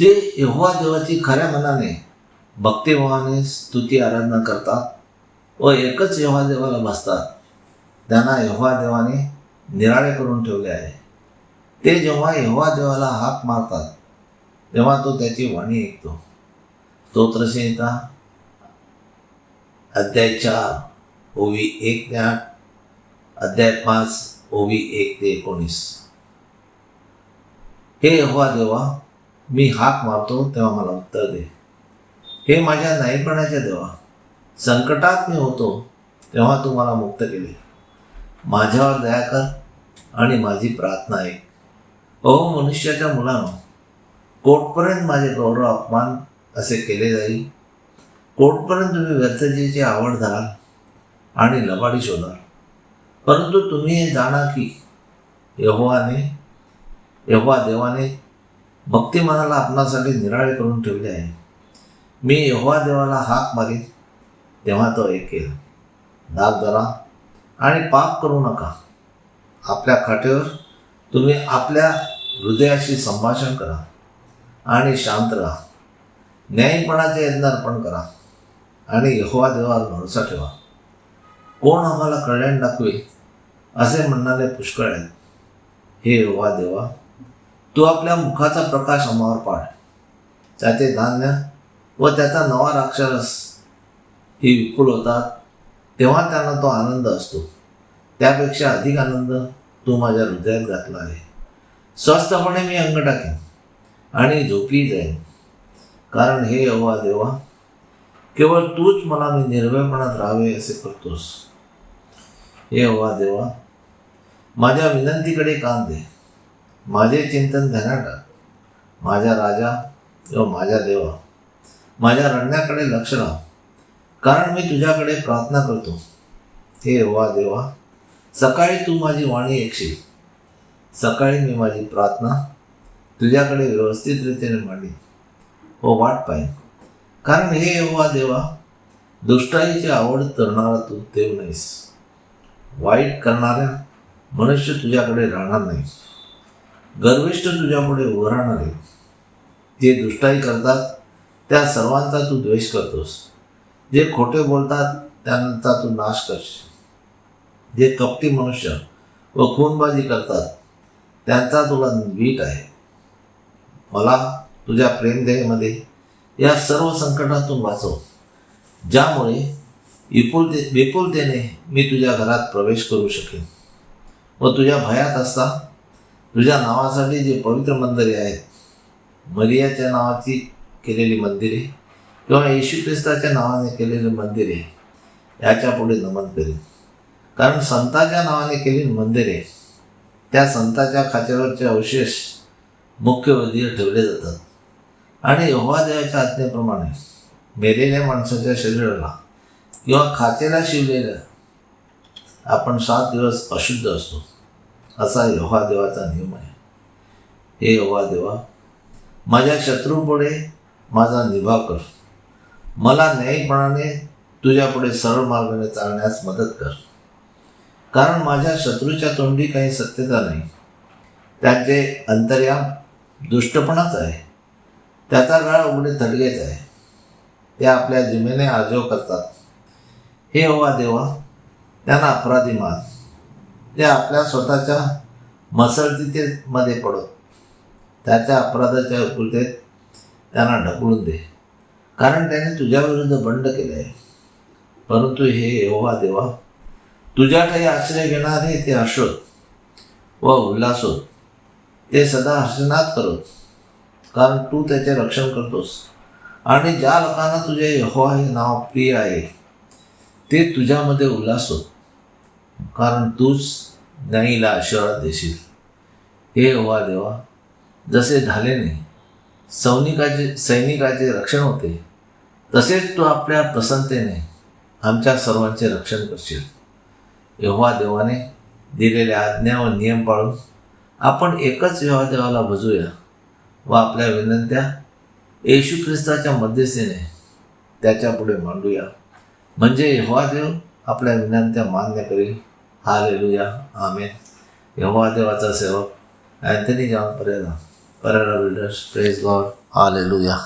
जे यहोवा देवाची खऱ्या मनाने भक्तिभावाने स्तुती आराधना करतात व एकच यहोवा देवाला बसतात त्यांना यहोवा देवाने निराळे करून ठेवले आहे. ते जेव्हा यहोवा देवाला हाक मारतात तेव्हा तो त्याची वाणी ऐकतो. स्तोत्रसंहिता अध्याय चार ओवी एक ते आठ अध्याय पाच ओवी एक ते एकोणीस. हे यहोवा देवा मी हाक मारतो तेव्हा मला उत्तर दे. हे माझ्या नाईपणाच्या देवा. संकटात मी होतो तेव्हा तू मला मुक्त केले. माझ्यावर दया कर आणि माझी प्रार्थना ऐक. अहो मनुष्याच्या मुलानं कोटपर्यंत माझे गौरव अपमान असे केले जाईल. कोटपर्यंत तुम्ही व्यर्थतेची आवड धराल आणि लबाडी शोधाल. परंतु तुम्ही हे जाणा की यहोवाने यहोवा देवाने भक्तिमानाला आपणासाठी निराळे करून ठेवले आहे. मी यहोवा देवाला हाक मारीन तेव्हा तो ऐकेल दाब धरा आणि पाप करू नका. आपल्या खाटेवर तुम्ही आपल्या हृदयाशी संभाषण करा आणि शांत राहा. न्यायपणाचे यज्ञ अर्पण करा आणि यहोवा देवावर भरोसा ठेवा. कोण आम्हाला कल्याण दाखवेल असे म्हणणारे पुष्कळ आहेत. हे यहोवा देवा तू आपल्या मुखाचा प्रकाश आम्हावर पाड. त्याचे धान्य व त्याचा नवा राक्षरस ही विपुल होतात तेव्हा त्यांना तो आनंद असतो. त्यापेक्षा अधिक आनंद तू माझ्या हृदयात घातला आहे. स्वस्थपणे मी अंग टाकेन आणि झोपी जाईन. कारण हे अवा देवा केवळ तूच मला मी निर्भयपणात राहावे असे करतोस. हे अवा देवा माझ्या विनंतीकडे कान दे. माझे चिंतन ध्यानात माझ्या राजा व माझ्या देवा माझ्या रडण्याकडे लक्ष राहा कारण मी तुझ्याकडे प्रार्थना करतो. हे वा देवा सकाळी तू माझी वाणी ऐकशील. सकाळी मी माझी प्रार्थना तुझ्याकडे व्यवस्थित रीतीने मांडीन. व वाट पाहीन. कारण हे वा देवा दुष्टाईची आवड करणारा तू देव नाहीस. वाईट करणाऱ्या मनुष्य तुझ्याकडे राहणार नाही गर्विष्ठ तुझ्यामुळे उभं राहणार आहे. जे दुष्टाई करतात त्या सर्वांचा तू द्वेष करतोस. जे खोटे बोलतात त्यांचा तू नाश करशील. जे कपटी मनुष्य व खूनबाजी करतात त्यांचा तुला वीट आहे. मला तुझ्या प्रेमदेहेमध्ये या सर्व संकटातून वाचव ज्यामुळे विपुलते विपुलतेने मी तुझ्या घरात प्रवेश करू शकेन व तुझ्या भयात असता तुझ्या नावासाठी जे पवित्र मंदिरे आहेत मरियाच्या नावाची केलेली मंदिरे किंवा येशू ख्रिस्ताच्या नावाने केलेली मंदिरे याच्यापुढे नमन करेन. कारण संताच्या नावाने केलेली मंदिरे त्या संताच्या खात्यावरचे अवशेष मुख्य वधीर ठेवले जातात. आणि यहोवादेवाच्या आज्ञेप्रमाणे मेलेल्या माणसाच्या शरीराला किंवा खाचेला शिवलेल्या आपण सात दिवस अशुद्ध असतो. असा यहोवा देवाचा नियम आहे. हे यहोवा देवा माझ्या शत्रूपुढे माझा निभाव कर. मला न्यायीपणाने तुझ्यापुढे सरळ मार्गाने चालण्यास मदत कर. कारण माझ्या शत्रूच्या तोंडी काही सत्यता नाही. त्याचे अंतर्याम दुष्टपणाच आहे. त्याचा गाळ उघडे थडगेच आहे. ते आपल्या जिमेने आजव करतात. हे हवा देवा त्यांना अपराधी मान. ते आपल्या स्वतःच्या मसळतीतेमध्ये पडत त्याच्या अपराधाच्या उलटेत त्यांना ढकलून दे. कारण त्याने तुझ्याविरुद्ध बंड केले आहे परंतु हे यहोवा देवा तुझ्या काही आश्रय घेणारे ते हर्षोत व उल्हासोत ते सदा हर्षनाद करत कारण तू त्याचे रक्षण करतोस. आणि ज्या लोकांना तुझे यहोवा हे नाव प्रिय आहे ते तुझ्यामध्ये उल्हास. होत कारण तूच ज्ञानीला आशीर्वाद देशील. हे ओवा देवा जसे झालेने सैनिकाचे सैनिकाचे रक्षण होते तसेच तू आपल्या प्रसन्नतेने आमच्या सर्वांचे रक्षण करशील. एव्हा देवाने दिलेल्या आज्ञा व नियम पाळून आपण एकच यहोवा देवाला भजूया व आपल्या विनंत्या येशू ख्रिस्ताच्या मध्यस्थीने त्याच्यापुढे मांडूया. म्हणजे यहोवा देव आपल्या विनंत्या मान्य करील. హాలెలుయా ఆమె యహోవాదేవత సేవ Anthony John పరేదా Pereira builders praise God hallelujah